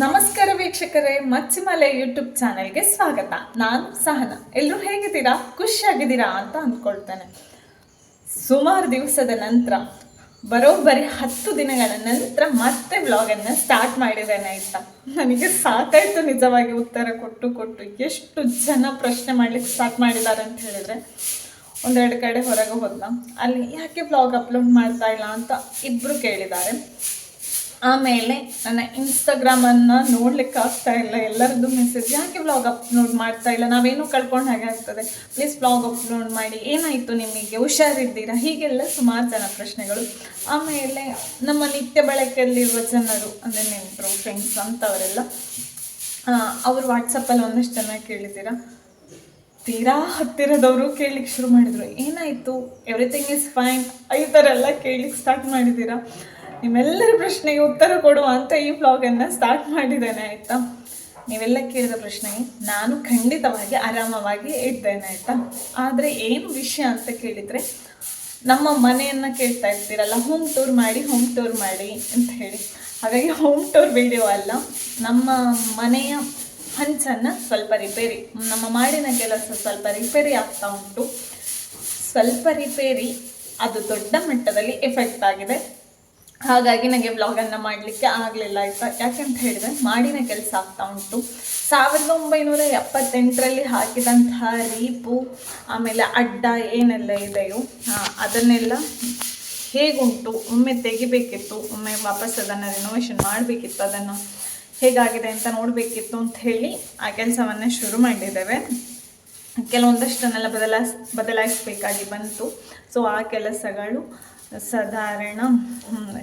ನಮಸ್ಕಾರ ವೀಕ್ಷಕರೇ, ಮಚ್ಚಿಮಲೆ ಯೂಟ್ಯೂಬ್ ಚಾನೆಲ್ಗೆ ಸ್ವಾಗತ. ನಾನು ಸಹನ. ಎಲ್ಲರೂ ಹೇಗಿದ್ದೀರಾ? ಖುಷಿಯಾಗಿದ್ದೀರಾ ಅಂತ ಅಂದ್ಕೊಳ್ತೇನೆ. ಸುಮಾರು ದಿವಸದ ನಂತರ, ಬರೋಬ್ಬರಿ ಹತ್ತು ದಿನಗಳ ನಂತರ ಮತ್ತೆ ವ್ಲಾಗನ್ನು ಸ್ಟಾರ್ಟ್ ಮಾಡಿದ್ದೇನೆ ಆಯ್ತಾ? ನನಗೆ ಸಾಕಾಯಿತು ನಿಜವಾಗಿ ಉತ್ತರ ಕೊಟ್ಟು ಕೊಟ್ಟು. ಎಷ್ಟು ಜನ ಪ್ರಶ್ನೆ ಮಾಡ್ಲಿಕ್ಕೆ ಸ್ಟಾರ್ಟ್ ಮಾಡಿದ್ದಾರೆ ಅಂತ ಹೇಳಿದ್ರೆ, ಒಂದೆರಡು ಕಡೆ ಹೊರಗೆ ಹೋದ್ನ? ಅಲ್ಲಿ ಯಾಕೆ ಬ್ಲಾಗ್ ಅಪ್ಲೋಡ್ ಮಾಡ್ತಾ ಇಲ್ಲ ಅಂತ ಇಬ್ಬರು ಕೇಳಿದ್ದಾರೆ. ಆಮೇಲೆ ನನ್ನ ಇನ್ಸ್ಟಾಗ್ರಾಮನ್ನು ನೋಡ್ಲಿಕ್ಕೆ ಆಗ್ತಾ ಇಲ್ಲ. ಎಲ್ಲರದ್ದು ಮೆಸೇಜ್ ಯಾಕೆ ವ್ಲಾಗ್ ಅಪ್ಲೋಡ್ ಮಾಡ್ತಾ ಇಲ್ಲ? ನಾವೇನು ಕಳ್ಕೊಂಡು ಹಾಗೆ ಆಗ್ತದೆ? ಪ್ಲೀಸ್ ವ್ಲಾಗ್ ಅಪ್ಲೋಡ್ ಮಾಡಿ. ಏನಾಯಿತು ನಿಮಗೆ? ಹುಷಾರಿದ್ದೀರಾ? ಹೀಗೆಲ್ಲ ಸುಮಾರು ಜನ ಪ್ರಶ್ನೆಗಳು. ಆಮೇಲೆ ನಮ್ಮ ನಿತ್ಯ ಬಳಕೆಯಲ್ಲಿರುವ ಜನರು, ಅಂದರೆ ನೆಂಟರು ಫ್ರೆಂಡ್ಸ್ ಅಂತವರೆಲ್ಲ ಅವರು ವಾಟ್ಸಪ್ಪಲ್ಲಿ ಒಂದಷ್ಟು ಜನ ಕೇಳಿದ್ದೀರಾ? ತೀರಾ ಹತ್ತಿರದವರು ಕೇಳಲಿಕ್ಕೆ ಶುರು ಮಾಡಿದರು. ಏನಾಯಿತು? ಎವ್ರಿಥಿಂಗ್ ಇಸ್ ಫೈನ್ ಈ ಥರ ಎಲ್ಲ ಕೇಳಲಿಕ್ಕೆ ಸ್ಟಾರ್ಟ್ ಮಾಡಿದ್ದೀರಾ? ನಿಮ್ಮೆಲ್ಲರ ಪ್ರಶ್ನೆಗೆ ಉತ್ತರ ಕೊಡುವ ಅಂತ ಈ ಬ್ಲಾಗನ್ನು ಸ್ಟಾರ್ಟ್ ಮಾಡಿದ್ದೇನೆ, ಆಯಿತಾ? ನೀವೆಲ್ಲ ಕೇಳಿದ ಪ್ರಶ್ನೆಗೆ ನಾನು ಖಂಡಿತವಾಗಿ ಆರಾಮವಾಗಿ ಇದ್ದೇನೆ, ಆಯಿತಾ? ಆದರೆ ಏನು ವಿಷಯ ಅಂತ ಕೇಳಿದರೆ, ನಮ್ಮ ಮನೆಯನ್ನು ಕೇಳ್ತಾ ಇರ್ತೀರಲ್ಲ ಹೋಮ್ ಟೂರ್ ಮಾಡಿ ಹೋಮ್ ಟೂರ್ ಮಾಡಿ ಅಂತ ಹೇಳಿ. ಹಾಗಾಗಿ ಹೋಮ್ ಟೂರ್ ವಿಡಿಯೋ ಅಲ್ಲ, ನಮ್ಮ ಮನೆಯ ಹಂಚನ್ನು ಸ್ವಲ್ಪ ರಿಪೇರಿ ನಮ್ಮ ಮಾಡಿನ ಕೆಲಸ ಸ್ವಲ್ಪ ರಿಪೇರಿ ಆಗ್ತಾ ಉಂಟು. ಸ್ವಲ್ಪ ರಿಪೇರಿ ಅದು ದೊಡ್ಡ ಮಟ್ಟದಲ್ಲಿ ಎಫೆಕ್ಟ್ ಆಗಿದೆ. ಹಾಗಾಗಿ ನನಗೆ ವ್ಲಾಗನ್ನು ಮಾಡಲಿಕ್ಕೆ ಆಗಲಿಲ್ಲ. ಆಯಿತಾ ಯಾಕಂತ ಹೇಳಿದ್ರೆ ಮಾಡಿನ ಕೆಲಸ ಆಗ್ತಾ ಉಂಟು. ಸಾವಿರದ ಒಂಬೈನೂರ ಎಪ್ಪತ್ತೆಂಟರಲ್ಲಿ ಹಾಕಿದಂತಹ ರೀಪು, ಆಮೇಲೆ ಅಡ್ಡ ಏನೆಲ್ಲ ಇದೆಯೋ ಅದನ್ನೆಲ್ಲ ಹೇಗುಂಟು? ಒಮ್ಮೆ ತೆಗಿಬೇಕಿತ್ತು, ಒಮ್ಮೆ ವಾಪಸ್ ಅದನ್ನು ರಿನೋವೇಷನ್ ಮಾಡಬೇಕಿತ್ತು, ಅದನ್ನು ಹೇಗಾಗಿದೆ ಅಂತ ನೋಡಬೇಕಿತ್ತು ಅಂತ ಹೇಳಿ ಆ ಕೆಲಸವನ್ನು ಶುರು ಮಾಡಿದ್ದೇವೆ. ಕೆಲವೊಂದಷ್ಟನ್ನೆಲ್ಲ ಬದಲಾಯಿಸ್ ಬದಲಾಯಿಸಬೇಕಾಗಿ ಬಂತು. ಸೊ ಆ ಕೆಲಸಗಳು ಸಾಧಾರಣ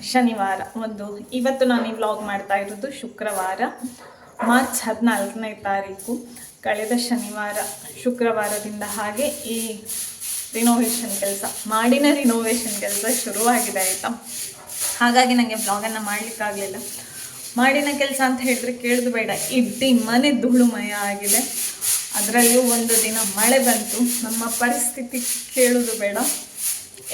ಶನಿವಾರ ಒಂದು. ಇವತ್ತು ನಾನು ಈ ವ್ಲಾಗ್ ಮಾಡ್ತಾ ಇರೋದು ಶುಕ್ರವಾರ, ಮಾರ್ಚ್ ಹದಿನಾಲ್ಕನೇ ತಾರೀಕು. ಕಳೆದ ಶನಿವಾರ, ಶುಕ್ರವಾರದಿಂದ ಹಾಗೆ ಈ ರಿನೋವೇಷನ್ ಕೆಲಸ, ಮಾಡಿನ ರಿನೋವೇಷನ್ ಕೆಲಸ ಶುರುವಾಗಿದೆ ಆಯಿತಾ? ಹಾಗಾಗಿ ನನಗೆ ಬ್ಲಾಗನ್ನು ಮಾಡಲಿಕ್ಕಾಗಲಿಲ್ಲ ಮಾಡಿನ ಕೆಲಸ ಅಂತ ಹೇಳಿದ್ರೆ ಕೇಳಿದು ಬೇಡ. ಇಡೀ ಮನೆ ಧೂಳುಮಯ ಆಗಿದೆ. ಅದರಲ್ಲೂ ಒಂದು ದಿನ ಮಳೆ ಬಂತು. ನಮ್ಮ ಪರಿಸ್ಥಿತಿ ಕೇಳೋದು ಬೇಡ.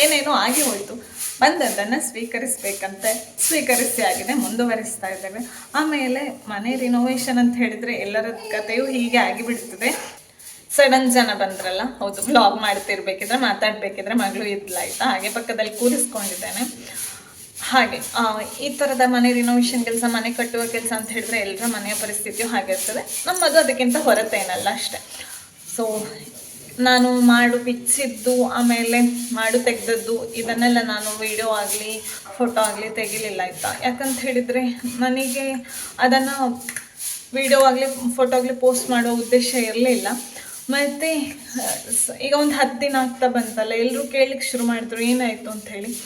ಏನೇನೋ ಆಗಿ ಹೋಯಿತು. ಬಂದದ್ದನ್ನು ಸ್ವೀಕರಿಸಬೇಕಂತೆ, ಸ್ವೀಕರಿಸಿ ಆಗಿದೆ ಮುಂದುವರಿಸ್ತಾ ಇದ್ದೇವೆ. ಆಮೇಲೆ ಮನೆ ರಿನೋವೇಷನ್ ಅಂತ ಹೇಳಿದರೆ ಎಲ್ಲರ ಕಥೆಯೂ ಹೀಗೆ ಆಗಿಬಿಡ್ತದೆ. ಸಡನ್ ಜನ ಬಂದ್ರಲ್ಲ, ಹೌದು ಬ್ಲಾಗ್ ಮಾಡ್ತಿರ್ಬೇಕಿದ್ರೆ, ಮಾತಾಡ್ಬೇಕಿದ್ರೆ ಮಗಳು ಇದ್ಲ ಆಯ್ತಾ? ಹಾಗೆ ಪಕ್ಕದಲ್ಲಿ ಕೂರಿಸ್ಕೊಂಡಿದ್ದೇನೆ. ಹಾಗೆ ಈ ಥರದ ಮನೆ ರಿನೋವೇಷನ್ ಕೆಲಸ, ಮನೆ ಕಟ್ಟುವ ಕೆಲಸ ಅಂತ ಹೇಳಿದ್ರೆ ಎಲ್ಲರ ಮನೆಯ ಪರಿಸ್ಥಿತಿಯು ಹಾಗೆ ಇರ್ತದೆ. ನಮ್ಮದು ಅದಕ್ಕಿಂತ ಹೊರತೇನಲ್ಲ ಅಷ್ಟೆ. ಸೊ ನಾನು ಮಾಡು ಬಿಚ್ಚಿದ್ದು, ಆಮೇಲೆ ಮಾಡು ತೆಗೆದದ್ದು, ಇದನ್ನೆಲ್ಲ ನಾನು ವಿಡಿಯೋ ಆಗಲಿ ಫೋಟೋ ಆಗಲಿ ತೆಗಿಲಿಲ್ಲ ಆಯಿತಾ? ಯಾಕಂತ ಹೇಳಿದರೆ ನನಗೆ ಅದನ್ನು ವಿಡಿಯೋ ಆಗಲಿ ಫೋಟೋ ಆಗಲಿ ಪೋಸ್ಟ್ ಮಾಡೋ ಉದ್ದೇಶ ಇರಲಿಲ್ಲ. ಮತ್ತು, ಈಗ ಒಂದು ಹತ್ತು ದಿನ ಆಗ್ತಾ ಬಂತಲ್ಲ ಎಲ್ಲರೂ ಕೇಳಲಿಕ್ಕೆ ಶುರು ಮಾಡಿದ್ರು, ಏನಾಯಿತು ಅಂತ ಹೇಳಿ.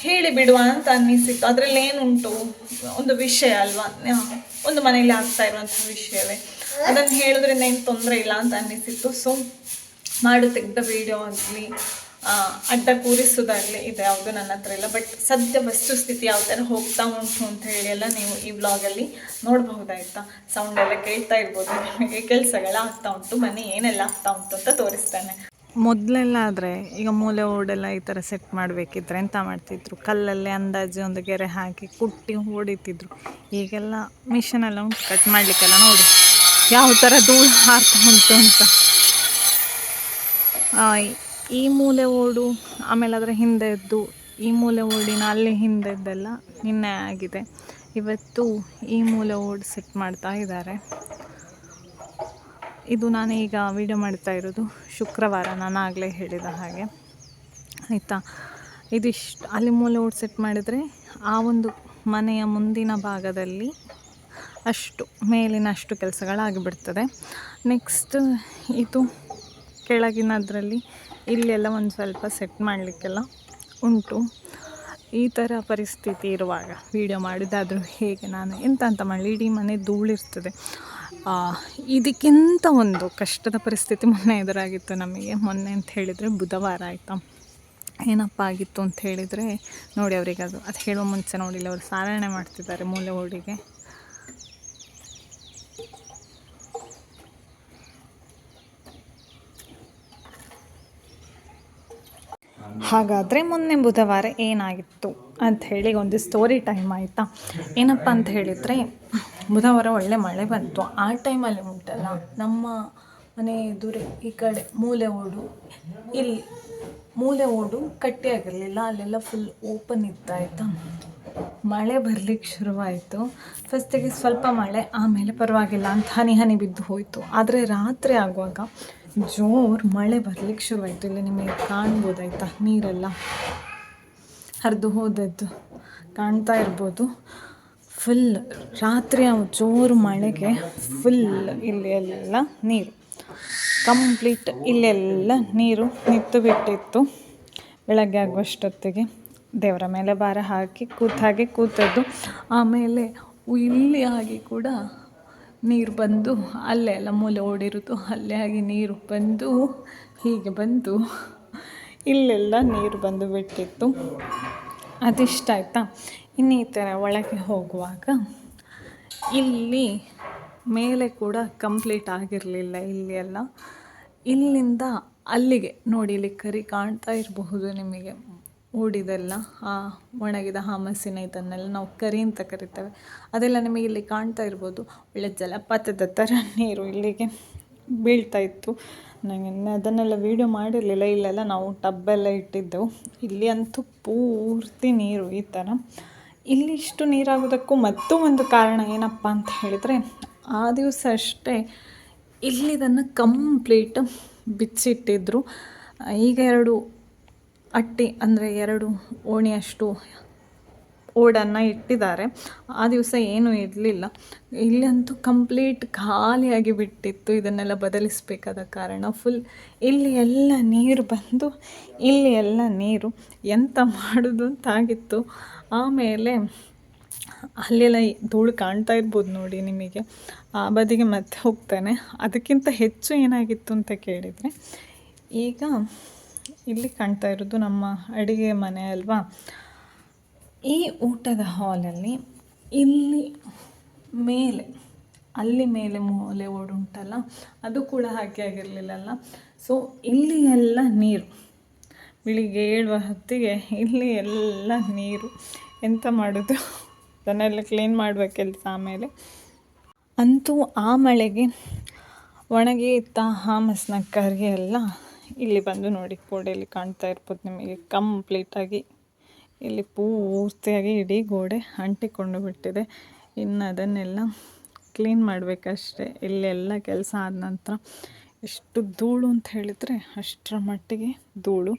ಹೇಳಿ ಬಿಡುವ ಅಂತ ಅನ್ನಿಸಿತ್ತು. ಅದರಲ್ಲಿ ಏನುಂಟು? ಒಂದು ವಿಷಯ ಅಲ್ವಾ? ಒಂದು ಮನೇಲಿ ಆಗ್ತಾ ಇರುವಂಥ ವಿಷಯವೇ. ಅದನ್ನು ಹೇಳಿದ್ರೆ ಏನು ತೊಂದರೆ ಇಲ್ಲ ಅಂತ ಅನ್ನಿಸಿತ್ತು. ಸೊ ಮಾಡು ತೆಗೆದ ವಿಡಿಯೋ ಆಗಲಿ ಅಡ್ಡ ಕೂರಿಸೋದಾಗಲಿ ಇದು ಯಾವುದು ನನ್ನ ಹತ್ರ ಇಲ್ಲ. ಬಟ್ ಸದ್ಯ ವಸ್ತುಸ್ಥಿತಿ ಯಾವ ಥರ ಹೋಗ್ತಾ ಉಂಟು ಅಂತ ಹೇಳಿ ಎಲ್ಲ ನೀವು ಈ ವ್ಲಾಗಲ್ಲಿ ನೋಡಬಹುದಾಯ್ತಾ? ಸೌಂಡ್ ಎಲ್ಲ ಕೇಳ್ತಾ ಇರ್ಬೋದು. ನಿಮಗೆ ಕೆಲಸಗಳ ಆಗ್ತಾ ಉಂಟು, ಮನೆ ಏನೆಲ್ಲ ಆಗ್ತಾ ಉಂಟು ಅಂತ ತೋರಿಸ್ತಾನೆ. ಮೊದಲೆಲ್ಲ ಆದರೆ ಈಗ ಮೂಲೆ ಓಡೆಲ್ಲ ಈ ಥರ ಸೆಟ್ ಮಾಡಬೇಕಿದ್ರೆ ಎಂತ ಮಾಡ್ತಿದ್ರು? ಕಲ್ಲಲ್ಲೇ ಅಂದಾಜು ಒಂದು ಗೆರೆ ಹಾಕಿ ಕುಟ್ಟಿ ಹೊಡಿತಿದ್ರು. ಈಗೆಲ್ಲ ಮಿಷನೆಲ್ಲ ಉಂಟು ಕಟ್ ಮಾಡಲಿಕ್ಕೆಲ್ಲ ನೋಡಿ. ಯಾವ ಥರ ಧೂಳು ಹಾರ್ತಾ ಉಂಟು ಅಂತ. ಈ ಮೂಲೆ ಓಡು ಆಮೇಲೆ ಅದರ ಹಿಂದೆದ್ದು ಈ ಮೂಲೆ ಓಡಿನ ಅಲ್ಲಿ ಹಿಂದೆದ್ದೆಲ್ಲ ನಿನ್ನೆ ಆಗಿದೆ. ಇವತ್ತು ಈ ಮೂಲೆ ಓಡ್ ಸೆಟ್ ಮಾಡ್ತಾ ಇದ್ದಾರೆ. ಇದು ನಾನು ಈಗ ವಿಡಿಯೋ ಮಾಡ್ತಾ ಇರೋದು ಶುಕ್ರವಾರ, ನಾನು ಆಗಲೇ ಹೇಳಿದ ಹಾಗೆ. ಆಯಿತಾ? ಇದಿಷ್ಟು, ಅಲ್ಲಿ ಮೂಲೆ ಓಡ್ ಸೆಟ್ ಮಾಡಿದರೆ ಆ ಒಂದು ಮನೆಯ ಮುಂದಿನ ಭಾಗದಲ್ಲಿ ಅಷ್ಟು ಮೇಲಿನ ಅಷ್ಟು ಕೆಲಸಗಳಾಗಿಬಿಡ್ತದೆ. ನೆಕ್ಸ್ಟ್ ಇದು ಕೆಳಗಿನದರಲ್ಲಿ ಇಲ್ಲೆಲ್ಲ ಒಂದು ಸ್ವಲ್ಪ ಸೆಟ್ ಮಾಡಲಿಕ್ಕೆಲ್ಲ ಉಂಟು. ಈ ಥರ ಪರಿಸ್ಥಿತಿ ಇರುವಾಗ ವೀಡಿಯೋ ಮಾಡಿದ್ದಾದರೂ ಹೇಗೆ ನಾನು ಎಂತ ಅಂತ ಮಾಡಲಿ. ಇಡೀ ಮನೆ ಧೂಳಿರ್ತದೆ. ಇದಕ್ಕಿಂತ ಒಂದು ಕಷ್ಟದ ಪರಿಸ್ಥಿತಿ ಮೊನ್ನೆ ಎದುರಾಗಿತ್ತು ನಮಗೆ. ಮೊನ್ನೆ ಅಂತ ಹೇಳಿದರೆ ಬುಧವಾರ ಆಯಿತಾ. ಏನಪ್ಪ ಆಗಿತ್ತು ಅಂತ ಹೇಳಿದರೆ ನೋಡಿ ಅವರಿಗೆ ಅದು ಅದು ಹೇಳುವ ಮುಂಚೆ ನೋಡಿಲ್ಲ. ಅವರು ಸಾರಣೆ ಮಾಡ್ತಿದ್ದಾರೆ ಮೂಲೆ ಓಡಿಗೆ ಹಾಗಾದರೆ ಮೊನ್ನೆ ಬುಧವಾರ ಏನಾಗಿತ್ತು ಅಂತ ಹೇಳಿ ಒಂದು ಸ್ಟೋರಿ ಟೈಮ್ ಆಯಿತಾ? ಏನಪ್ಪ ಅಂತ ಹೇಳಿದರೆ, ಬುಧವಾರ ಒಳ್ಳೆ ಮಳೆ ಬಂತು. ಆ ಟೈಮಲ್ಲಿ ಉಂಟಲ್ಲ, ನಮ್ಮ ಮನೆ ಎದುರೆ ಈ ಕಡೆ ಮೂಲೆ ಓಡು. ಇಲ್ಲಿ ಮೂಲೆ ಓಡು ಕಟ್ಟಿಯಾಗಿರಲಿಲ್ಲ ಅಲ್ಲೆಲ್ಲ ಫುಲ್ ಓಪನ್ ಇತ್ತಾಯ್ತಾ ಮಳೆ ಬರಲಿಕ್ಕೆ ಶುರುವಾಯಿತು. ಫಸ್ಟಿಗೆ ಸ್ವಲ್ಪ ಮಳೆ, ಆಮೇಲೆ ಪರವಾಗಿಲ್ಲ ಅಂತ ಹನಿ ಹನಿ ಬಿದ್ದು ಹೋಯಿತು. ಆದರೆ ರಾತ್ರಿ ಆಗುವಾಗ ಜೋರು ಮಳೆ ಬರ್ಲಿಕ್ಕೆ ಶುರುವಾಯಿತು. ಇಲ್ಲಿ ನಿಮಗೆ ಕಾಣ್ಬೋದಾಯ್ತಾ? ನೀರೆಲ್ಲ ಹರಿದು ಹೋದದ್ದು. ಕಾಣ್ತಾ ಇರ್ಬೋದು. ಫುಲ್ ರಾತ್ರಿ ಆ ಜೋರು ಮಳೆಗೆ ಫುಲ್ ಇಲ್ಲಿ ಎಲ್ಲ ನೀರು. ಕಂಪ್ಲೀಟ್ ಇಲ್ಲೆಲ್ಲ ನೀರು ನಿಂತು ಬಿಟ್ಟಿತ್ತು. ಬೆಳಗ್ಗೆ ಆಗುವಷ್ಟೊತ್ತಿಗೆ ದೇವರ ಮೇಲೆ ಭಾರ ಹಾಕಿ ಕೂತ ಹಾಗೆ ಕೂತದ್ದು. ಆಮೇಲೆ ಇಲ್ಲಿ ಆಗಿ ಕೂಡ ನೀರು ಬಂದು ಅಲ್ಲೇ ಎಲ್ಲ ಮೂಲೆ ಓಡಿರೋದು ಅಲ್ಲೇ ಆಗಿ ನೀರು ಬಂದು, ಹೀಗೆ ಬಂದು, ಇಲ್ಲೆಲ್ಲ ನೀರು ಬಂದು ಬಿಟ್ಟಿತ್ತು. ಅದಿಷ್ಟ ಆಯಿತಾ? ಇನ್ನು ಈ ಥರ ಒಳಗೆ ಹೋಗುವಾಗ ಇಲ್ಲಿ ಮೇಲೆ ಕೂಡ ಕಂಪ್ಲೀಟ್ ಆಗಿರಲಿಲ್ಲ ಇಲ್ಲಿ ಎಲ್ಲ. ಇಲ್ಲಿಂದ ಅಲ್ಲಿಗೆ ನೋಡಿ ಇಲ್ಲಿ ಕರಿ ಕಾಣ್ತಾ ಇರಬಹುದು ನಿಮಗೆ. ಓಡಿದೆಲ್ಲ ಆ ಒಣಗಿದ ಹಾಮಸಿನ ಇದನ್ನೆಲ್ಲ ನಾವು ಕರಿ ಅಂತ ಕರಿತೇವೆ. ಅದೆಲ್ಲ ನಿಮಗೆ ಇಲ್ಲಿ ಕಾಣ್ತಾ ಇರ್ಬೋದು. ಒಳ್ಳೆ ಜಲಪಾತದ ಥರ ನೀರು ಇಲ್ಲಿಗೆ ಬೀಳ್ತಾ ಇತ್ತು. ನನಗೆ ಅದನ್ನೆಲ್ಲ ವೀಡಿಯೋ ಮಾಡಿರಲಿಲ್ಲ. ಇಲ್ಲೆಲ್ಲ ನಾವು ಟಬ್ಬೆಲ್ಲ ಇಟ್ಟಿದ್ದೆವು. ಇಲ್ಲಿ ಅಂತೂ ಪೂರ್ತಿ ನೀರು ಈ ಥರ. ಇಲ್ಲಿ ಇಷ್ಟು ನೀರಾಗೋದಕ್ಕೂ ಮತ್ತೂ ಒಂದು ಕಾರಣ ಏನಪ್ಪ ಅಂತ ಹೇಳಿದರೆ, ಆ ದಿವಸ ಅಷ್ಟೇ ಇಲ್ಲಿದನ್ನು ಕಂಪ್ಲೀಟ್ ಬಿಚ್ಚಿಟ್ಟಿದ್ರು. ಈಗ ಎರಡು ಅಟ್ಟಿ ಅಂದರೆ ಎರಡು ಓಣಿಯಷ್ಟು ಓಡನ್ನು ಇಟ್ಟಿದ್ದಾರೆ. ಆ ದಿವಸ ಏನೂ ಇರಲಿಲ್ಲ. ಇಲ್ಲಂತೂ ಕಂಪ್ಲೀಟ್ ಖಾಲಿಯಾಗಿ ಬಿಟ್ಟಿತ್ತು. ಇದನ್ನೆಲ್ಲ ಬದಲಿಸಬೇಕಾದ ಕಾರಣ ಫುಲ್ ಇಲ್ಲಿ ಎಲ್ಲ ನೀರು ಬಂದು, ಇಲ್ಲಿ ಎಲ್ಲ ನೀರು ಎಂತ ಮಾಡೋದು ಅಂತಾಗಿತ್ತು. ಆಮೇಲೆ ಅಲ್ಲೆಲ್ಲ ಧೂಳು ಕಾಣ್ತಾ ಇರ್ಬೋದು ನೋಡಿ ನಿಮಗೆ. ಆ ಬದಿಗೆ ಮತ್ತೆ ಹೋಗ್ತೇನೆ. ಅದಕ್ಕಿಂತ ಹೆಚ್ಚು ಏನಾಗಿತ್ತು ಅಂತ ಕೇಳಿದರೆ, ಈಗ ಇಲ್ಲಿ ಕಾಣ್ತಾ ಇರೋದು ನಮ್ಮ ಅಡುಗೆ ಮನೆ ಅಲ್ವಾ? ಈ ಊಟದ ಹಾಲಲ್ಲಿ ಇಲ್ಲಿ ಮೇಲೆ, ಅಲ್ಲಿ ಮೇಲೆ ಮೂಲೆ ಓಡುಂಟಲ್ಲ, ಅದು ಕೂಡ ಹಾಗೆ ಆಗಿರಲಿಲ್ಲಲ್ಲ ಸೊ ಇಲ್ಲಿ ಎಲ್ಲ ನೀರು. ಬೆಳಿಗ್ಗೆ ಏಳುವ ಹೊತ್ತಿಗೆ ಇಲ್ಲಿ ಎಲ್ಲ ನೀರು. ಎಂತ ಮಾಡೋದು? ಅದನ್ನೆಲ್ಲ ಕ್ಲೀನ್ ಮಾಡುವ ಆಮೇಲೆ. ಅಂತೂ ಆ ಮಳೆಗೆ ಒಣಗಿ ಇತ್ತ ಹಾಮಸ್ನ ಕರಿ ಎಲ್ಲ ಇಲ್ಲಿ ಬಂದು ನೋಡಿ, ಗೋಡೆಯಲ್ಲಿ ಕಾಣ್ತಾ ಇರ್ಬೋದು ನಿಮಗೆ. ಕಂಪ್ಲೀಟಾಗಿ ಇಲ್ಲಿ ಪೂರ್ತಿಯಾಗಿ ಇಡೀ ಗೋಡೆ ಅಂಟಿಕೊಂಡು ಬಿಟ್ಟಿದೆ. ಇನ್ನು ಅದನ್ನೆಲ್ಲ ಕ್ಲೀನ್ ಮಾಡಬೇಕಷ್ಟೆ. ಇಲ್ಲೆಲ್ಲ ಕೆಲಸ ಆದ ನಂತರ ಎಷ್ಟು ಧೂಳು ಅಂತ ಹೇಳಿದರೆ ಅಷ್ಟರ ಮಟ್ಟಿಗೆ ಧೂಳು.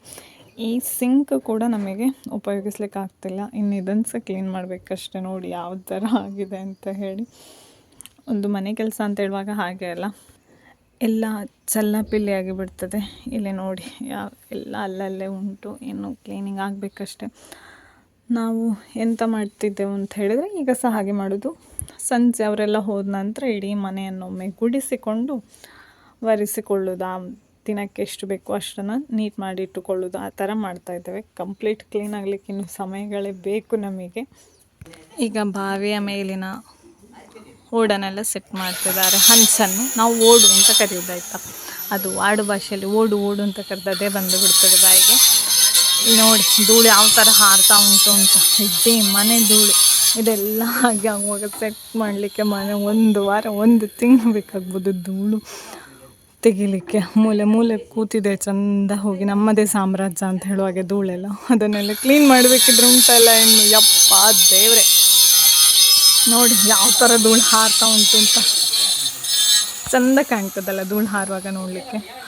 ಈ ಸಿಂಕ್ ಕೂಡ ನಮಗೆ ಉಪಯೋಗಿಸ್ಲಿಕ್ಕೆ ಆಗ್ತಿಲ್ಲ. ಇನ್ನು ಇದನ್ನು ಸಹ ಕ್ಲೀನ್ ಮಾಡಬೇಕಷ್ಟೆ. ನೋಡಿ ಯಾವ ಥರ ಆಗಿದೆ ಅಂತ ಹೇಳಿ. ಒಂದು ಮನೆ ಕೆಲಸ ಅಂತ ಹೇಳುವಾಗ ಹಾಗೆ ಅಲ್ಲ. ಎಲ್ಲ ಚಲ್ಲಾಪಿಲ್ಲಿ ಆಗಿಬಿಡ್ತದೆ. ಇಲ್ಲಿ ನೋಡಿ ಯಾವ ಎಲ್ಲ ಅಲ್ಲಲ್ಲೇ ಉಂಟು ಇನ್ನು ಕ್ಲೀನಿಂಗ್ ಆಗಬೇಕಷ್ಟೆ. ನಾವು ಎಂತ ಮಾಡ್ತಿದ್ದೆವು ಅಂತ ಹೇಳಿದರೆ, ಈಗ ಸಹ ಹಾಗೆ ಮಾಡೋದು. ಸಂಜೆ ಅವರೆಲ್ಲ ಹೋದ ನಂತರ ಇಡೀ ಮನೆಯನ್ನೊಮ್ಮೆ ಗುಡಿಸಿಕೊಂಡು ಒರೆಸಿಕೊಳ್ಳೋದು ಆ ದಿನಕ್ಕೆ ಎಷ್ಟು ಬೇಕೋ ಅಷ್ಟನ್ನು ನೀಟ್ ಮಾಡಿ ಇಟ್ಟುಕೊಳ್ಳೋದು. ಆ ಥರ ಮಾಡ್ತಾ ಇದ್ದೇವೆ. ಕಂಪ್ಲೀಟ್ ಕ್ಲೀನ್ ಆಗಲಿಕ್ಕೆ ಇನ್ನು ಸಮಯಗಳೇ ಬೇಕು ನಮಗೆ. ಈಗ ಬಾವಿಯ ಮೇಲಿನ ಓಡನ್ನೆಲ್ಲ ಸೆಟ್ ಮಾಡ್ತಿದ್ದಾರೆ. ಹಂಚನ್ನು. ನಾವು ಓಡು ಅಂತ ಕರೆಯೋದಾಯ್ತಾ ಅದು ಆಡು ಭಾಷೆಯಲ್ಲಿ ಓಡು ಓಡು ಅಂತ ಕರೆದದೇ ಬಂದು ಬಿಡ್ತದೆ ಬಾಯಿಗೆ. ನೋಡಿ, ಧೂಳು ಯಾವ ಥರ ಹಾರ್ತಾ ಉಂಟು ಅಂತ. ಇದ್ದೇ ಮನೆ ಧೂಳು. ಇದೆಲ್ಲ ಹಾಗೆ ಆಗುವಾಗ ಸೆಟ್ ಮಾಡಲಿಕ್ಕೆ ಮನೆ ಒಂದು ವಾರ, ಒಂದು ತಿಂಗಳು ಬೇಕಾಗ್ಬೋದು ಧೂಳು ತೆಗಿಲಿಕ್ಕೆ. ಮೂಲೆ ಮೂಲೆ ಕೂತಿದೆ ಚಂದ ಹೋಗಿ. ನಮ್ಮದೇ ಸಾಮ್ರಾಜ್ಯ ಅಂತ ಹೇಳುವಾಗೆ ಧೂಳೆಲ್ಲ. ಅದನ್ನೆಲ್ಲ ಕ್ಲೀನ್ ಮಾಡಬೇಕಿದ್ರೆ ಉಂಟಲ್ಲ ಇನ್ನು ಯಪ್ಪ ದೇವ್ರೆ. ನೋಡಿ ಯಾವ ಥರ ಧೂಳು ಹಾರ್ತಾ ಉಂಟು ಅಂತ. ಚಂದ ಕಾಣ್ತದಲ್ಲ ಧೂಳು ಹಾರುವಾಗ ನೋಡಲಿಕ್ಕೆ.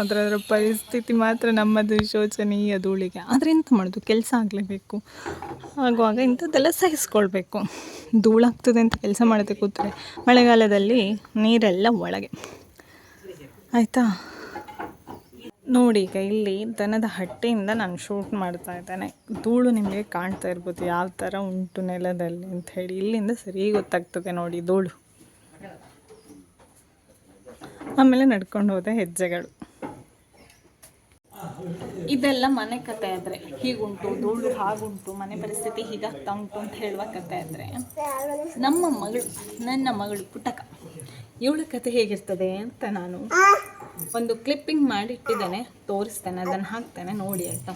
ಅದರ ಪರಿಸ್ಥಿತಿ ಮಾತ್ರ ನಮ್ಮದು ಶೋಚನೀಯ ಧೂಳಿಗೆ. ಆದರೆ ಎಂತ ಮಾಡೋದು? ಕೆಲಸ ಆಗಲೇಬೇಕು. ಆಗುವಾಗ ಇಂಥದ್ದೆಲ್ಲ ಸಹಿಸ್ಕೊಳ್ಬೇಕು. ಧೂಳಾಗ್ತದೆ ಅಂತ ಕೆಲಸ ಮಾಡೋದಕ್ಕೆ ಕೂತ್ರೆ ಮಳೆಗಾಲದಲ್ಲಿ ನೀರೆಲ್ಲ ಒಳಗೆ. ಆಯಿತಾ? ನೋಡಿ ಈಗ ಇಲ್ಲಿ ದನದ ಹಟ್ಟೆಯಿಂದ ನಾನು ಶೂಟ್ ಮಾಡ್ತಾ ಇದ್ದೇನೆ. ಧೂಳು ನಿಮಗೆ ಕಾಣ್ತಾ ಇರ್ಬೋದು ಯಾವ ಥರ ಉಂಟು ನೆಲದಲ್ಲಿ ಅಂತ ಹೇಳಿ. ಇಲ್ಲಿಂದ ಸರಿ ಗೊತ್ತಾಗ್ತದೆ ನೋಡಿ ಧೂಳು. ಆಮೇಲೆ ನಡ್ಕೊಂಡು ಹೋದೆ ಹೆಜ್ಜೆಗಳು. ಇದೆಲ್ಲ ಮನೆ ಕತೆ ಆದರೆ. ಹೀಗುಂಟು, ಧೂಳು ಹಾಗುಂಟು, ಮನೆ ಪರಿಸ್ಥಿತಿ ಹೀಗಾಗ್ತಾ ಉಂಟು ಅಂತ ಹೇಳುವ ಕತೆ ಆದರೆ ನಮ್ಮ ಮಗಳು, ನನ್ನ ಮಗಳು ಪುಟಕ. ಇವಳ ಕತೆ ಹೇಗಿರ್ತದೆ ಅಂತ ನಾನು ಒಂದು ಕ್ಲಿಪ್ಪಿಂಗ್ ಮಾಡಿ ಇಟ್ಟಿದ್ದೇನೆ ತೋರಿಸ್ತೇನೆ, ಅದನ್ನು ಹಾಕ್ತೇನೆ, ನೋಡಿ ಆಯಿತಾ.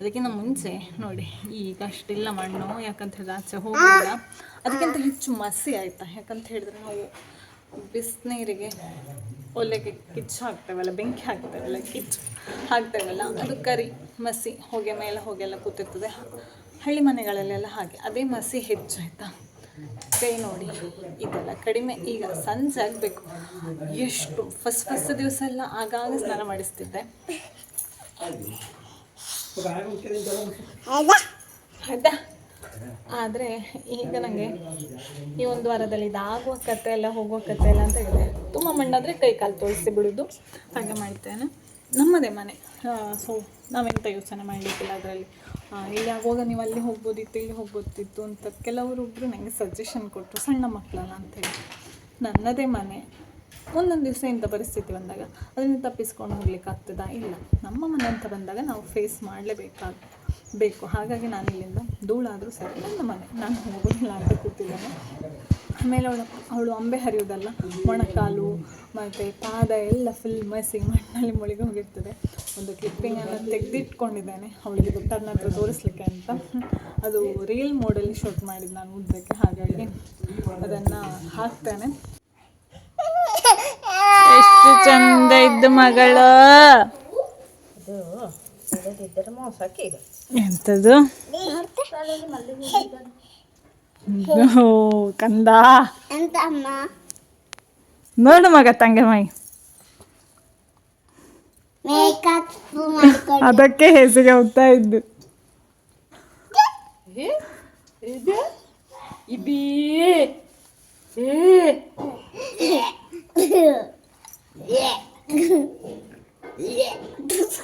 ಅದಕ್ಕಿಂತ ಮುಂಚೆ, ನೋಡಿ, ಈಗ ಅಷ್ಟಿಲ್ಲ ಮಣ್ಣು, ಯಾಕಂತ ಹೇಳಿದ್ರೆ ಆಚೆ ಹೋಗಿಲ್ಲ ಅದಕ್ಕಿಂತ ಹೆಚ್ಚು ಮಸಿ ಆಯಿತಾ, ಯಾಕಂತ ಹೇಳಿದ್ರೆ ನಾವು ಬಿಸಿನೀರಿಗೆ ಒಲೆಗೆ ಕಿಚ್ಚು ಹಾಕ್ತೇವಲ್ಲ, ಬೆಂಕಿ ಹಾಕ್ತೇವಲ್ಲ, ಕಿಚ್ಚು ಹಾಕ್ತೇವಲ್ಲ, ಅದು ಕರಿ, ಮಸಿ, ಹೊಗೆ ಮೇಲೆ ಹೋಗೆಲ್ಲ ಕೂತಿರ್ತದೆ. ಹಳ್ಳಿ ಮನೆಗಳಲ್ಲೆಲ್ಲ ಹಾಗೆ, ಅದೇ ಮಸಿ ಹೆಚ್ಚು ಆಯಿತಾ. ಕೈ ನೋಡಿ ಇದೆಲ್ಲ ಕಡಿಮೆ. ಈಗ ಸಂಜೆ ಆಗಬೇಕು. ಎಷ್ಟು ಫಸ್ಟ್ ಫಸ್ಟ್ ದಿವಸ ಎಲ್ಲ ಆಗಾಗ ಸ್ನಾನ ಮಾಡಿಸ್ತಿದ್ದೆ. ಆದರೆ ಈಗ ನನಗೆ ಈ ಒಂದು ವಾರದಲ್ಲಿ ಇದಾಗುವ ಕತೆ ಎಲ್ಲ ಹೋಗುವ ಕತೆ ಎಲ್ಲ ಅಂತ ಇದೆ. ತುಂಬ ಮಣ್ಣಾದರೆ ಕೈ ಕಾಲು ತೋರಿಸಿ ಬಿಡೋದು. ಹಾಗೆ ಮಾಡ್ತೇನೆ. ನಮ್ಮದೇ ಮನೆ. ಸೊ ನಾವೆಂತ ಯೋಚನೆ ಮಾಡಲಿಕ್ಕಿಲ್ಲ ಅದರಲ್ಲಿ? ಇಲ್ಲಿ ಆಗುವಾಗ ನೀವು ಅಲ್ಲಿ ಹೋಗ್ಬೋದಿತ್ತು, ಇಲ್ಲಿ ಹೋಗ್ಬೋದಿತ್ತು ಅಂತ ಕೆಲವರೊಬ್ಬರು ನನಗೆ ಸಜೆಷನ್ ಕೊಟ್ಟರು ಸಣ್ಣ ಮಕ್ಕಳಲ್ಲ ಅಂತೇಳಿ ನನ್ನದೇ ಮನೆ. ಒಂದೊಂದು ದಿವಸ ಇಂಥ ಪರಿಸ್ಥಿತಿ ಬಂದಾಗ ಅದನ್ನು ತಪ್ಪಿಸ್ಕೊಂಡು ಹೋಗ್ಲಿಕ್ಕೆ ಆಗ್ತದಾ? ಇಲ್ಲ. ನಮ್ಮ ಮನೆ ಅಂತ ಬಂದಾಗ ನಾವು ಫೇಸ್ ಮಾಡಲೇಬೇಕಾಗ ಬೇಕು ಹಾಗಾಗಿ ನಾನು ಇಲ್ಲಿಂದ ಧೂಳಾದರೂ ಸರಿ, ನನ್ನ ಮನೆ. ನಾನು ಹೋಗೋದಿಲ್ಲ ಅಂತ ಕೂತಿದ್ದೇನೆ. ಆಮೇಲೆ ಅವಳು ಅವಳು ಅಂಬೆ ಹರಿಯೋದಲ್ಲ ಮೊಣಕಾಲು ಮತ್ತು ಪಾದ ಎಲ್ಲ ಫುಲ್ ಮಸಿ ಮಣ್ಣಲ್ಲಿ ಮುಳುಗಿ ಹೋಗಿರ್ತದೆ ಒಂದು ಕ್ಲಿಪ್ಪಿಂಗನ್ನು ತೆಗೆದಿಟ್ಕೊಂಡಿದ್ದಾನೆ. ಅವಳಿಗೆ ನನ್ನ ಹತ್ರ ತೋರಿಸ್ಲಿಕ್ಕೆ ಅಂತ. ಅದು ರೀಲ್ ಮೋಡಲ್ಲಿ ಶೂಟ್ ಮಾಡಿದ್ದು ನಾನು ಉದ್ದಕ್ಕೆ ಹಾಗಾಗಿ ಅದನ್ನು ಹಾಕ್ತೇನೆ. ಎಷ್ಟು ಚಂದ ಇದ್ದು ಮಗಳು. ಎಂತದು ಓ, ಕಂದ ಎಂತ ಅಮ್ಮ ನೋಡು ಮಗ ತಂಗೆ ಮೈ ಮೇಕಪ್ ಮಾಡ್ಕೊಂಡು ಅದಕ್ಕೆ ಹೆಸರಿಗೆ ಹೋಗ್ತಾ ಇದ್ದು ಚಿ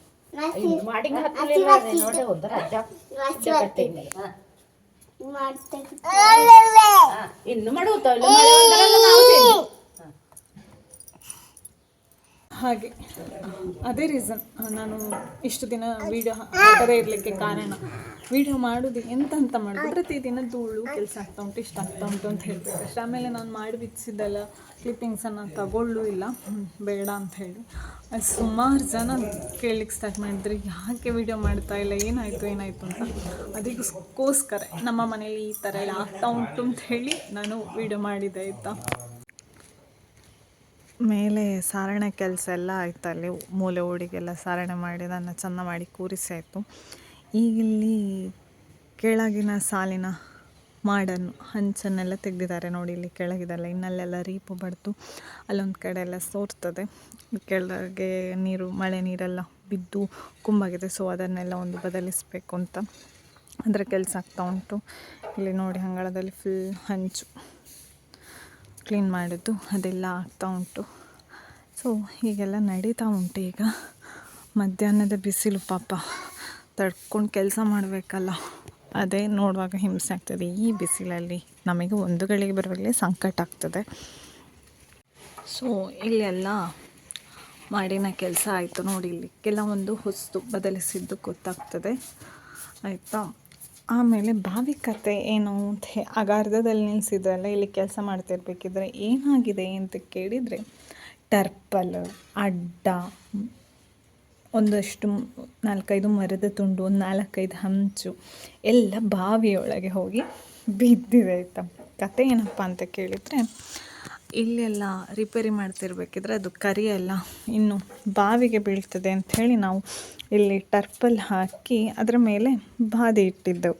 ಇನ್ನು ಮಾಡುತ್ತಾವಲ್ಲ ಹಾಗೆ. ಅದೇ ರೀಸನ್ ನಾನು ಇಷ್ಟು ದಿನ ವೀಡಿಯೋ ಹಾಕದೇ ಇರಲಿಕ್ಕೆ ಕಾರಣ. ವೀಡಿಯೋ ಮಾಡೋದು ಎಂತ ಅಂತ ಮಾಡೋದು? ಪ್ರತಿದಿನ ಧೂಳು ಕೆಲಸ ಆಗ್ತಾ ಉಂಟು, ಇಷ್ಟ ಆಗ್ತಾ ಉಂಟು ಅಂತ ಹೇಳ್ಬೇಕು ಅಷ್ಟೇ. ಆಮೇಲೆ ನಾನು ಮಾಡಿ ಬಿಚ್ಚಿದ್ದೆಲ್ಲ ಕ್ಲಿಪ್ಪಿಂಗ್ಸನ್ನು ತಗೊಳ್ಳೂ ಇಲ್ಲ. ಬೇಡ ಅಂತ ಹೇಳಿ. ಸುಮಾರು ಜನ ಕೇಳಲಿಕ್ಕೆ ಸ್ಟಾರ್ಟ್ ಮಾಡಿದ್ರು, ಯಾಕೆ ವಿಡಿಯೋ ಮಾಡ್ತಾ ಇಲ್ಲ? ಏನಾಯಿತು ಏನಾಯಿತು ಅಂತ. ಅದಕ್ಕೋಸ್ಕರ ನಮ್ಮ ಮನೇಲಿ ಈ ಥರ ಎಲ್ಲ ಆಗ್ತಾ ಉಂಟು ಅಂತ ಹೇಳಿ ನಾನು ವೀಡಿಯೋ ಮಾಡಿದೆ, ಆಯಿತಾ? ಮೇಲೆ ಸಾರಣೆ ಕೆಲಸ ಎಲ್ಲ ಆಯ್ತು. ಅಲ್ಲಿ ಮೂಲೆ ಓಡಿಗೆಲ್ಲ ಸಾರಣೆ ಮಾಡಿ, ನನ್ನ ಚೆಂದ ಮಾಡಿ ಕೂರಿಸಿ ಆಯಿತು. ಈಗ ಇಲ್ಲಿ ಕೆಳಗಿನ ಸಾಲಿನ ಮಾಡನ್ನು, ಹಂಚನ್ನೆಲ್ಲ ತೆಗೆದಿದ್ದಾರೆ ನೋಡಿ ಇಲ್ಲಿ ಕೆಳಗಿದೆಲ್ಲ. ಇನ್ನಲ್ಲೆಲ್ಲ ರೀಪು ಬಡ್ತು ಅಲ್ಲೊಂದು ಕಡೆ ಎಲ್ಲ ಸೋರ್ತದೆ. ಕೆಳಗೆ ನೀರು, ಮಳೆ ನೀರೆಲ್ಲ ಬಿದ್ದು ಕುಂಬಾಗಿದೆ. ಸೊ ಅದನ್ನೆಲ್ಲ ಒಂದು ಬದಲಿಸಬೇಕು ಅಂತ ಅದರ ಕೆಲಸ ಆಗ್ತಾ ಉಂಟು. ಇಲ್ಲಿ ನೋಡಿ, ಅಂಗಳದಲ್ಲಿ ಫುಲ್ ಹಂಚು. ಕ್ಲೀನ್ ಮಾಡಿದ್ದು, ಅದೆಲ್ಲ ಆಗ್ತಾ ಉಂಟು. ಸೊ ಹೀಗೆಲ್ಲ ನಡೀತಾ ಉಂಟು ಈಗ. ಮಧ್ಯಾಹ್ನದ ಬಿಸಿಲು ಪಾಪ. ತಡ್ಕೊಂಡು ಕೆಲಸ ಮಾಡಬೇಕಲ್ಲ. ಅದೇ ನೋಡುವಾಗ ಹಿಂಸೆ ಆಗ್ತದೆ. ಈ ಬಿಸಿಲಲ್ಲಿ ನಮಗೆ ಒಂದು ಗಳಿಗೆ ಬರುವಾಗಲೇ ಸಂಕಟ ಆಗ್ತದೆ. ಸೊ ಇಲ್ಲೆಲ್ಲ ಮಾಡಿನ ಕೆಲಸ ಆಯಿತು ನೋಡಿ ಇಲ್ಲಿ. ಕೆಲವೊಂದು ಹೊಸ್ತು ಬದಲಿಸಿದ್ದು ಗೊತ್ತಾಗ್ತದೆ. ಆಯಿತಾ? ಆಮೇಲೆ ಬಾವಿ ಕತೆ ಏನು ಅಂತ ಆಗ ಅರ್ಧದಲ್ಲಿ ನಿಲ್ಲಿಸಿದ್ರಲ್ಲ ಇಲ್ಲಿ ಕೆಲಸ ಮಾಡ್ತಿರ್ಬೇಕಿದ್ರೆ ಏನಾಗಿದೆ ಅಂತ ಕೇಳಿದರೆ, ಟರ್ಪಲ್, ಅಡ್ಡ, ಒಂದಷ್ಟು ನಾಲ್ಕೈದು ಮರದ ತುಂಡು, ಒಂದು ನಾಲ್ಕೈದು ಹಂಚು, ಎಲ್ಲ ಬಾವಿಯೊಳಗೆ ಹೋಗಿ ಬಿದ್ದಿದೆ ಆಯಿತಾ. ಕತೆ ಏನಪ್ಪ ಅಂತ ಕೇಳಿದರೆ, ಇಲ್ಲೆಲ್ಲ ರಿಪೇರಿ ಮಾಡ್ತಿರ್ಬೇಕಿದ್ರೆ ಅದು ಕರಿ ಎಲ್ಲ ಇನ್ನು ಬಾವಿಗೆ ಬೀಳ್ತದೆ ಅಂಥೇಳಿ ನಾವು ಇಲ್ಲಿ ಟರ್ಪಲ್ ಹಾಕಿ ಅದರ ಮೇಲೆ ಬಾದಿ ಇಟ್ಟಿದ್ದೆವು.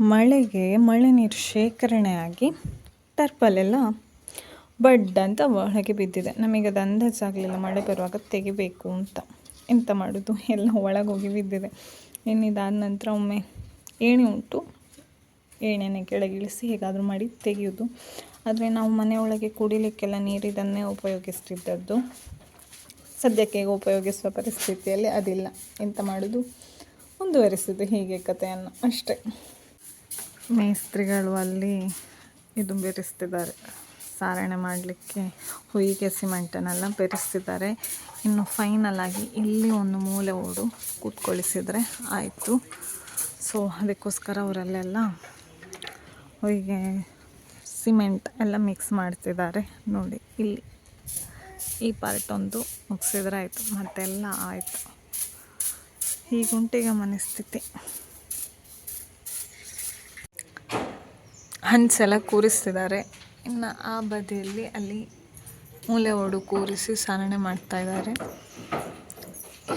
ಮಳೆಗೆ ಮಳೆ ನೀರು ಶೇಖರಣೆ ಆಗಿ ಟರ್ಪಲೆಲ್ಲ ಬಡ್ ಅಂತ ಒಳಗೆ ಬಿದ್ದಿದೆ. ನಮಗೆ ಅದು ಅಂದಾಜಾಗಲಿಲ್ಲ ಮಳೆ ಬರುವಾಗ ತೆಗಿಬೇಕು ಅಂತ. ಎಂತ ಮಾಡೋದು? ಎಲ್ಲ ಒಳಗೋಗಿ ಬಿದ್ದಿದೆ. ಇನ್ನಿದಾದ ನಂತರ ಒಮ್ಮೆ ಏಣಿ ಉಂಟು. ಕೆಳಗೆ ಕೆಳಗಿಳಿಸಿ ಹೇಗಾದರೂ ಮಾಡಿ ತೆಗೆಯೋದು. ಆದರೆ ನಾವು ಮನೆಯೊಳಗೆ ಕುಡಿಲಿಕ್ಕೆಲ್ಲ ನೀರಿದನ್ನೇ ಉಪಯೋಗಿಸ್ತಿದ್ದದ್ದು. ಸದ್ಯಕ್ಕೆ ಉಪಯೋಗಿಸುವ ಪರಿಸ್ಥಿತಿಯಲ್ಲಿ ಅದಿಲ್ಲ. ಎಂತ ಮಾಡೋದು? ಮುಂದುವರಿಸಿದ್ದು ಹೀಗೆ ಕಥೆಯನ್ನು ಅಷ್ಟೇ. ಮೇಸ್ತ್ರಿಗಳು ಅಲ್ಲಿ ಇದು ಬೆರೆಸ್ತಿದ್ದಾರೆ. ಸಾರಣೆ ಮಾಡಲಿಕ್ಕೆ ಹುಯಿಗೆ ಸಿಮೆಂಟನ್ನೆಲ್ಲ ಬೆರೆಸ್ತಿದ್ದಾರೆ. ಇನ್ನು ಫೈನಲ್ ಆಗಿ ಇಲ್ಲಿ ಒಂದು ಮೂಲೆ ಓಡು ಕೂತ್ಕೊಳಿಸಿದರೆ ಆಯಿತು. ಸೊ ಅದಕ್ಕೋಸ್ಕರ ಅವರಲ್ಲೆಲ್ಲ ಹೊಯ್ಗೆ ಸಿಮೆಂಟ್ ಎಲ್ಲ ಮಿಕ್ಸ್ ಮಾಡ್ತಿದ್ದಾರೆ. ನೋಡಿ, ಇಲ್ಲಿ. ಈ ಪಾರ್ಟ್ ಒಂದು ಮುಗಿಸಿದ್ರೆ ಆಯಿತು, ಮತ್ತೆಲ್ಲ ಆಯಿತು. ಹೀಗುಂಟಿಗ ಮನಸ್ಥಿತಿ ಹಂಚೆಲ್ಲ ಕೂರಿಸ್ತಿದ್ದಾರೆ. ಇನ್ನು ಆ ಬದಿಯಲ್ಲಿ ಅಲ್ಲಿ ಮೂಲೆ ಓಡು ಕೂರಿಸಿ ಸಾರಣೆ ಮಾಡ್ತಾ ಇದ್ದಾರೆ.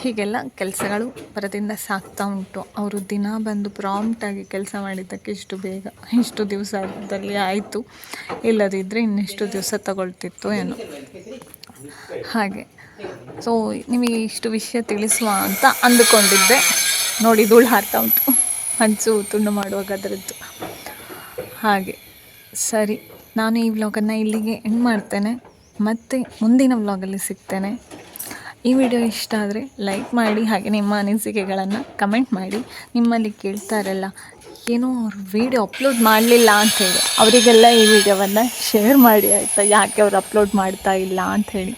ಹೀಗೆಲ್ಲ ಕೆಲಸಗಳು ಬರದಿಂದ ಸಾಕ್ತಾ ಉಂಟು. ಅವರು ದಿನ ಬಂದು ಪ್ರಾಂಪ್ಟಾಗಿ ಕೆಲಸ ಮಾಡಿದ್ದಕ್ಕೆ ಇಷ್ಟು ಬೇಗ, ಇಷ್ಟು ದಿವಸದಲ್ಲಿ ಆಯಿತು. ಇಲ್ಲದಿದ್ದರೆ ಇನ್ನೆಷ್ಟು ದಿವಸ ತಗೊಳ್ತಿತ್ತು ಏನೋ. ಹಾಗೆ. ಸೊ ನಿಮಗೆ ಇಷ್ಟು ವಿಷಯ ತಿಳಿಸುವ ಅಂತ ಅಂದುಕೊಂಡಿದ್ದೆ. ನೋಡಿ, ಧೂಳು ಹಾರ್ತಾ ಉಂಟು. ಹಂಚು ತುಂಡು ಮಾಡುವಾಗ ಅದರದ್ದು. ಹಾಗೆ. ಸರಿ. ನಾನು ಈ ವ್ಲಾಗನ್ನು ಇಲ್ಲಿಗೆ ಎಂಡ್ ಮಾಡ್ತೇನೆ. ಮತ್ತು ಮುಂದಿನ ವ್ಲಾಗಲ್ಲಿ ಸಿಗ್ತೇನೆ. ಈ ವಿಡಿಯೋ ಇಷ್ಟ ಆದರೆ ಲೈಕ್ ಮಾಡಿ, ಹಾಗೆ ನಿಮ್ಮ ಅನಿಸಿಕೆಗಳನ್ನು ಕಮೆಂಟ್ ಮಾಡಿ. ನಿಮ್ಮಲ್ಲಿ ಕೇಳ್ತಾರಲ್ಲ ಏನೋ ಅವ್ರು ವಿಡಿಯೋ ಅಪ್ಲೋಡ್ ಮಾಡಲಿಲ್ಲ ಅಂಥೇಳಿ ಅವರಿಗೆಲ್ಲ ಈ ವಿಡಿಯೋವನ್ನು ಶೇರ್ ಮಾಡಿ, ಆಯಿತಾ? ಯಾಕೆ ಅವ್ರು ಅಪ್ಲೋಡ್ ಮಾಡ್ತಾ ಇಲ್ಲ ಅಂಥೇಳಿ